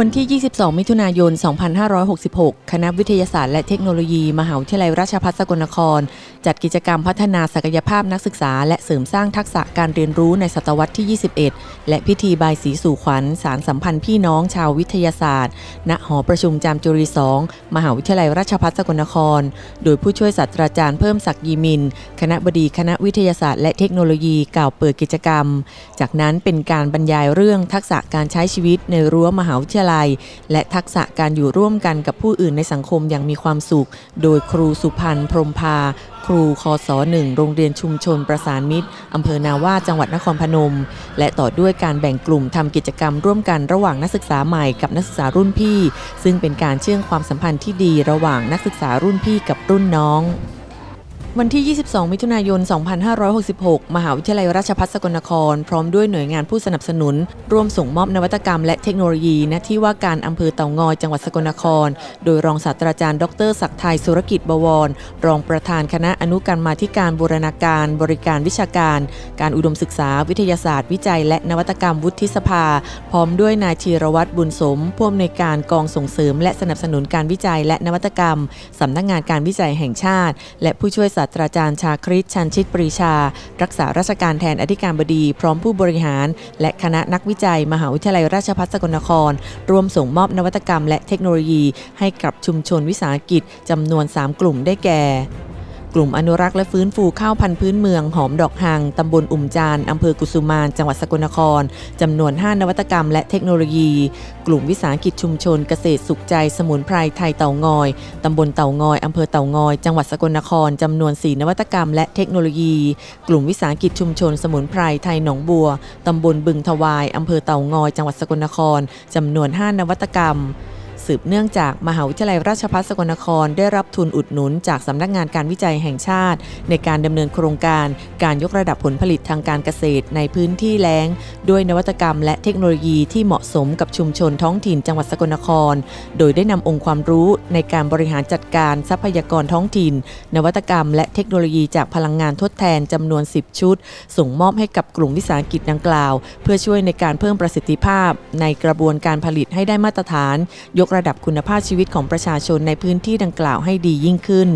วันที่ 22 มิถุนายน 2566 คณะวิทยาศาสตร์และเทคโนโลยี มหาวิทยาลัยราชภัฏสกลนคร จัดกิจกรรมพัฒนาศักยภาพนักศึกษา และเสริมสร้างทักษะการเรียนรู้ในศตวรรษที่ 21 และพิธีบายสีสู่ขวัญ สารสัมพันธ์พี่น้องชาววิทยาศาสตร์ ณ หอประชุมจามจุรี 2 มหาวิทยาลัยราชภัฏสกลนคร โดยผู้ช่วยศาสตราจารย์เพิ่มศักดิ์ยีมิน คณะบดีคณะวิทยาศาสตร์ และเทคโนโลยีกล่าวเปิดกิจกรรม จากนั้นเป็นการบรรยายเรื่องทักษะการใช้ชีวิตในรั้วมหาวิทยาลัย และทักษะการอยู่ร่วมกันกับผู้อื่นในสังคมอย่างมีความสุข โดยครูสุพันธ์พรหมพา ครูคศหนึ่งโรงเรียนชุมชนประสานมิตรอำเภอนาว่าจังหวัดนครพนม และต่อด้วยการแบ่งกลุ่มทำกิจกรรมร่วมกันระหว่างนักศึกษาใหม่กับนักศึกษารุ่นพี่ ซึ่งเป็นการเชื่อมความสัมพันธ์ที่ดีระหว่างนักศึกษารุ่นพี่กับรุ่นน้อง วันที่ 22 มิถุนายน 2566 มหาวิทยาลัยราชภัฏสกลนคร พร้อมด้วยหน่วยงานผู้สนับสนุน ร่วมส่งมอบนวัตกรรมและเทคโนโลยีณที่ว่าการอำเภอเต่างอยจังหวัดสกลนคร โดยรองศาสตราจารย์ ดรศักดิ์ไทยสุรกิจบวร รองประธานคณะอนุกรรมาธิการบูรณาการ บริการวิชาการ การอุดมศึกษา วิทยาศาสตร์ วิจัย และนวัตกรรมวุฒิสภา พร้อมด้วยนายธีรวัตรบุญสมผู้อำนวยการกองส่งเสริม และสนับสนุนการวิจัยและนวัตกรรมสำนักงานการวิจัยแห่งชาติ และผู้ช่วยศาสตราจารย์ชาคริตชันชิตปรีชา รักษาราชการแทนอธิการบดี พร้อมผู้บริหาร และคณะนักวิจัย มหาวิทยาลัยราชภัฏสกลนคร ร่วมส่งมอบนวัตกรรมและเทคโนโลยี ให้กับชุมชนวิสาหกิจจำนวน 3 กลุ่มได้แก่ กลุ่มอนุรักษ์และฟื้นฟูข้าวพันธุ์พื้นเมืองหอมดอกหังตำบลอุ่มจานอำเภอกุสุมานจังหวัดสกลนครจำนวน 5 นวัตกรรมและเทคโนโลยี กลุ่มวิสาหกิจชุมชนเกษตรสุขใจสมุนไพรไทยเต่างอยตำบลเต่างอยอำเภอเต่างอย จังหวัดสกลนครจำนวน 4 นวัตกรรมและเทคโนโลยี กลุ่มวิสาหกิจชุมชนสมุนไพรไทยหนองบัวตำบลบึงทวายอำเภอเต่างอย จังหวัดสกลนครจำนวน 5 นวัตกรรม สืบเนื่องจากมหาวิทยาลัยราชภัฏสกลนคร ได้รับทุนอุดหนุนจากสำนักงานการวิจัยแห่งชาติ ในการดำเนินโครงการการยกระดับผลผลิตทางการเกษตรในพื้นที่แล้ง ด้วยนวัตกรรมและเทคโนโลยีที่เหมาะสมกับชุมชนท้องถิ่นจังหวัดสกลนคร โดยได้นำองค์ความรู้ในการบริหารจัดการทรัพยากรท้องถิ่น นวัตกรรม และเทคโนโลยีจากพลังงานทดแทนจำนวน 10 ชุด ส่งมอบให้กับกลุ่มวิสาหกิจดังกล่าว เพื่อช่วยในการเพิ่มประสิทธิภาพ ในกระบวนการผลิตให้ได้มาตรฐาน ยกกระดับคุณภาพชีวิตของประชาชนในพื้นที่ดังกล่าวให้ดียิ่งขึ้น